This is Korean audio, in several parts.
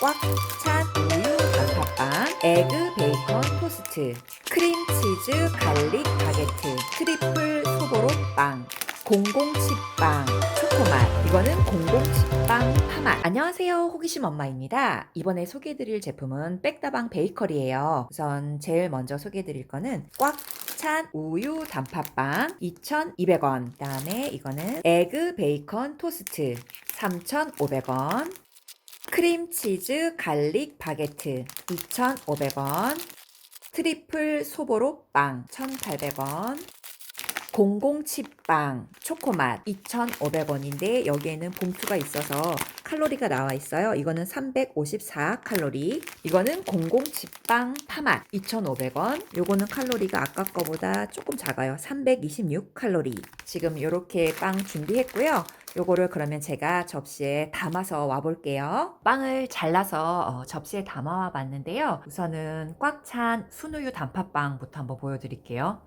꽉찬 우유 단팥빵, 에그 베이컨 토스트, 크림치즈 갈릭 바게트, 트리플 소보로 빵, 공공치빵, 초코맛. 이거는 공공치빵 파맛. 안녕하세요. 호기심 엄마입니다. 이번에 소개해드릴 제품은 백다방 베이커리예요. 우선 제일 먼저 소개해드릴 거는 꽉 찬 우유 단팥빵 2,200원. 그 다음에 이거는 에그 베이컨 토스트 3,500원. 크림치즈 갈릭 바게트 2,500원. 트리플 소보로 빵 1,800원. 공공치빵 초코맛 2,500원인데 여기에는 봉투가 있어서 칼로리가 나와 있어요. 이거는 354 칼로리. 이거는 공공치빵 파맛 2,500원. 요거는 칼로리가 아까 거보다 조금 작아요. 326 칼로리. 지금 이렇게 빵 준비했고요. 요거를 그러면 제가 접시에 담아서 와 볼게요. 빵을 잘라서 어, 접시에 담아 와 봤는데요. 우선은 꽉 찬 순우유 단팥빵부터 한번 보여드릴게요.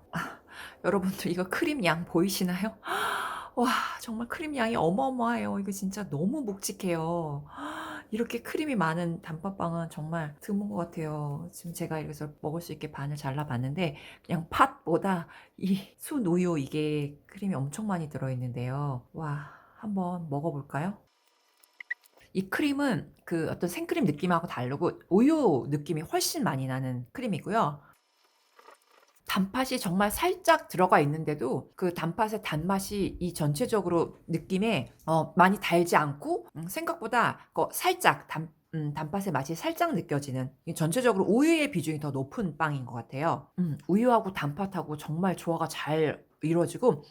여러분들 이거 크림 양 보이시나요? 와 정말 크림 양이 어마어마해요. 이거 진짜 너무 묵직해요. 이렇게 크림이 많은 단팥빵은 정말 드문 것 같아요. 지금 제가 이래서 먹을 수 있게 반을 잘라봤는데 그냥 팥보다 이 순우유 이게 크림이 엄청 많이 들어있는데요. 와 한번 먹어볼까요? 이 크림은 그 어떤 생크림 느낌하고 다르고 우유 느낌이 훨씬 많이 나는 크림이고요. 단팥이 정말 살짝 들어가 있는데도 그 단팥의 단맛이 이 전체적으로 느낌에 어, 많이 달지 않고 음, 생각보다 그 살짝 단, 음, 단팥의 맛이 살짝 느껴지는 이 전체적으로 우유의 비중이 더 높은 빵인 것 같아요. 음, 우유하고 단팥하고 정말 조화가 잘 이루어지고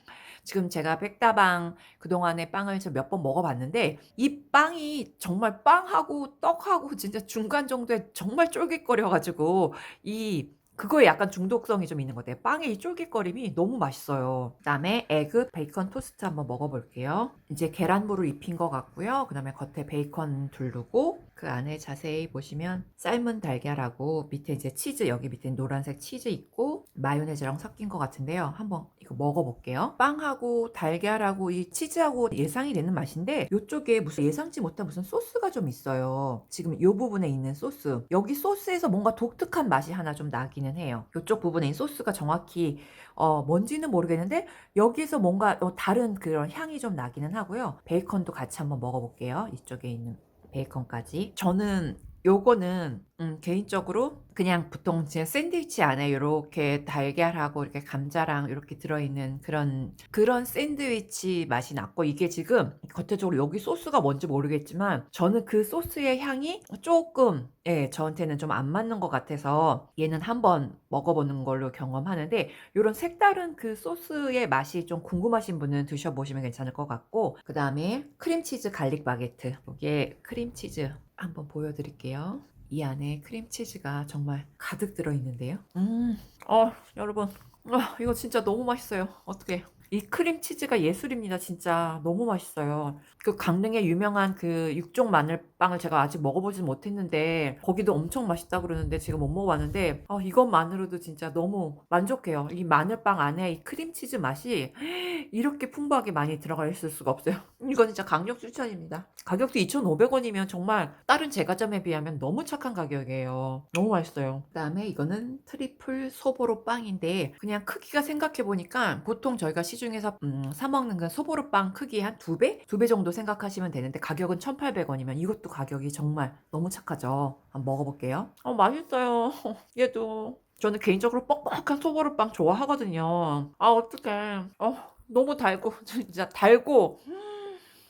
지금 제가 백다방 그동안에 빵을 몇 번 먹어봤는데 이 빵이 정말 빵하고 떡하고 진짜 중간 정도에 정말 쫄깃거려가지고 이 그거에 약간 중독성이 좀 있는 것 같아요. 빵의 이 쫄깃거림이 너무 맛있어요. 그다음에 에그 베이컨 토스트 한번 먹어볼게요. 이제 계란물을 입힌 것 같고요. 그다음에 겉에 베이컨 두르고 그 안에 자세히 보시면 삶은 달걀하고 밑에 이제 치즈 여기 밑에 노란색 치즈 있고 마요네즈랑 섞인 것 같은데요. 한번 이거 먹어볼게요. 빵하고 달걀하고 이 치즈하고 예상이 되는 맛인데 이쪽에 무슨 예상치 못한 무슨 소스가 좀 있어요. 지금 이 부분에 있는 소스 여기 소스에서 뭔가 독특한 맛이 하나 좀 나기는 해요. 이쪽 부분에 있는 소스가 정확히 어, 뭔지는 모르겠는데 여기서 뭔가 어, 다른 그런 향이 좀 나기는 하고요. 베이컨도 같이 한번 먹어볼게요. 이쪽에 있는 베이컨까지. 저는 요거는 음, 개인적으로 그냥 보통 제 샌드위치 안에 이렇게 달걀하고 이렇게 감자랑 이렇게 들어있는 그런 그런 샌드위치 맛이 났고 이게 지금 겉에적으로 여기 소스가 뭔지 모르겠지만 저는 그 소스의 향이 조금 예 저한테는 좀 안 맞는 것 같아서 얘는 한번 먹어보는 걸로 경험하는데 이런 색다른 그 소스의 맛이 좀 궁금하신 분은 드셔보시면 괜찮을 것 같고 그 다음에 크림치즈 갈릭 바게트 이게 크림치즈 한번 보여드릴게요. 이 안에 크림치즈가 정말 가득 들어있는데요. 음, 어, 여러분. 어, 이거 진짜 너무 맛있어요. 어떻게. 이 크림치즈가 예술입니다. 진짜 너무 맛있어요. 그 강릉의 유명한 그 육종 마늘빵을 제가 아직 먹어보지 못했는데 거기도 엄청 맛있다 그러는데 지금 못 먹어봤는데 어, 이것만으로도 진짜 너무 만족해요. 이 마늘빵 안에 이 크림치즈 맛이 이렇게 풍부하게 많이 들어가 있을 수가 없어요. 이건 진짜 강력 추천입니다. 가격도 2,500원이면 정말 다른 제과점에 비하면 너무 착한 가격이에요. 너무 맛있어요. 그 다음에 이거는 트리플 소보로 빵인데 그냥 크기가 생각해보니까 보통 저희가 시중 에서 음, 사 먹는 그 소보로 빵 크기 한 두 배? 두 배 정도 생각하시면 되는데 가격은 1,800원이면 이것도 가격이 정말 너무 착하죠. 한번 먹어볼게요. 어, 맛있어요. 얘도. 저는 개인적으로 뻑뻑한 소보루빵 좋아하거든요. 아, 어떡해. 어, 너무 달고, 진짜 달고,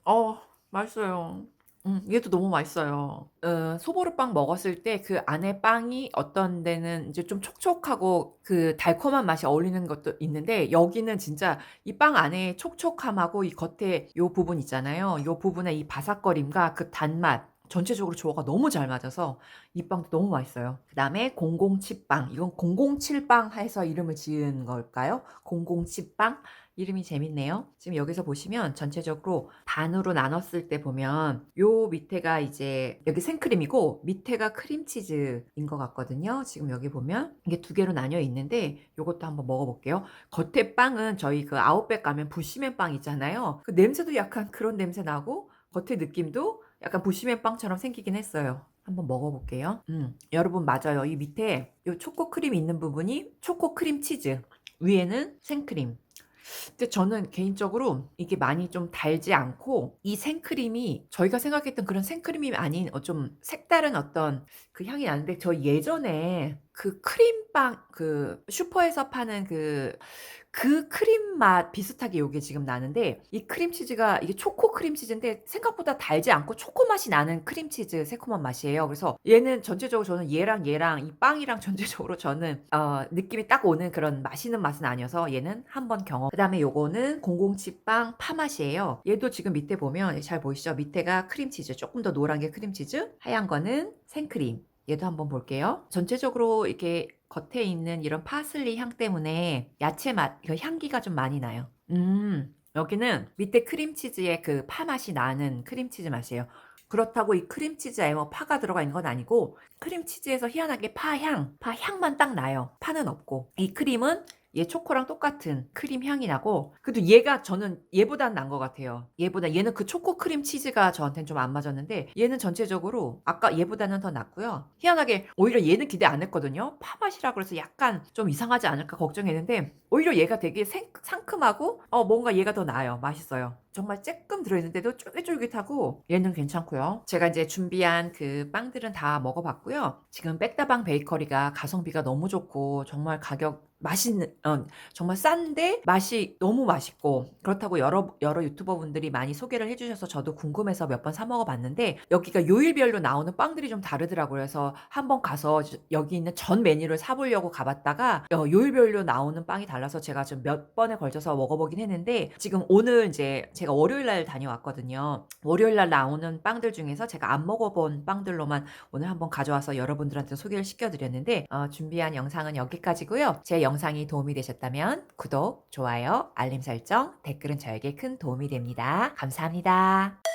어, 맛있어요. 음, 얘도 너무 맛있어요. 어, 소보루빵 먹었을 때 그 안에 빵이 어떤 데는 이제 좀 촉촉하고 그 달콤한 맛이 어울리는 것도 있는데 여기는 진짜 이 빵 안에 촉촉함하고 이 겉에 요 부분 있잖아요. 요 부분에 이 바삭거림과 그 단맛 전체적으로 조화가 너무 잘 맞아서 이 빵도 너무 맛있어요. 그 다음에 007빵. 이건 007빵 해서 이름을 지은 걸까요? 007빵? 이름이 재밌네요. 지금 여기서 보시면 전체적으로 반으로 나눴을 때 보면 요 밑에가 이제 여기 생크림이고 밑에가 크림치즈인 것 같거든요. 지금 여기 보면 이게 두 개로 나뉘어 있는데 요것도 한번 먹어볼게요. 겉에 빵은 저희 그 아웃백 가면 부시맨 빵 있잖아요. 그 냄새도 약간 그런 냄새 나고 겉에 느낌도 약간 부시맨 빵처럼 생기긴 했어요. 한번 먹어볼게요. 음, 여러분 맞아요. 이 밑에 이 초코 크림 있는 부분이 초코 크림 치즈, 위에는 생크림. 근데 저는 개인적으로 이게 많이 좀 달지 않고 이 생크림이 저희가 생각했던 그런 생크림이 아닌 어, 좀 색다른 어떤 그 향이 나는데 저 예전에 그 크림빵 그 슈퍼에서 파는 그 그 크림 맛 비슷하게 요게 지금 나는데 이 크림치즈가 이게 초코 크림치즈인데 생각보다 달지 않고 초코 맛이 나는 크림치즈 새콤한 맛이에요. 그래서 얘는 전체적으로 저는 얘랑 얘랑 이 빵이랑 전체적으로 저는 어, 느낌이 딱 오는 그런 맛있는 맛은 아니어서 얘는 한번 경험. 그다음에 요거는 007빵 파 맛이에요. 얘도 지금 밑에 보면 잘 보이시죠? 밑에가 크림치즈 조금 더 노란 게 크림치즈, 하얀 거는 생크림. 얘도 한번 볼게요. 전체적으로 이렇게 겉에 있는 이런 파슬리 향 때문에 야채 맛, 그 향기가 좀 많이 나요. 음, 여기는 밑에 크림치즈의 그 파 맛이 나는 크림치즈 맛이에요. 그렇다고 이 크림치즈에 뭐 파가 들어가 있는 건 아니고 크림치즈에서 희한하게 파향, 파향만 딱 나요. 파는 없고. 이 크림은 얘 초코랑 똑같은 크림 향이 나고 그래도 얘가 저는 얘보단 난 것 같아요. 얘보다 얘는 그 초코 크림 치즈가 저한테는 좀 안 맞았는데 얘는 전체적으로 아까 얘보다는 더 낫고요. 희한하게 오히려 얘는 기대 안 했거든요. 파 맛이라 그래서 약간 좀 이상하지 않을까 걱정했는데 오히려 얘가 되게 생, 상큼하고 어 뭔가 얘가 더 나아요. 맛있어요. 정말 쬐끔 들어있는데도 쫄깃쫄깃하고 얘는 괜찮고요. 제가 이제 준비한 그 빵들은 다 먹어봤고요. 지금 백다방 베이커리가 가성비가 너무 좋고 정말 가격 맛있는 어, 정말 싼데 맛이 너무 맛있고 그렇다고 여러 여러 유튜버 분들이 많이 소개를 해주셔서 저도 궁금해서 몇 번 사 먹어봤는데 여기가 요일별로 나오는 빵들이 좀 다르더라고요. 그래서 한번 가서 여기 있는 전 메뉴를 사보려고 가봤다가 어, 요일별로 나오는 빵이 달라서 제가 좀 몇 번에 걸쳐서 먹어보긴 했는데 지금 오늘 이제 제가 월요일 날 다녀왔거든요. 월요일 날 나오는 빵들 중에서 제가 안 먹어본 빵들로만 오늘 한번 가져와서 여러분들한테 소개를 시켜드렸는데 어, 준비한 영상은 여기까지고요. 제 영상이 도움이 되셨다면 구독, 좋아요, 알림 설정, 댓글은 저에게 큰 도움이 됩니다. 감사합니다.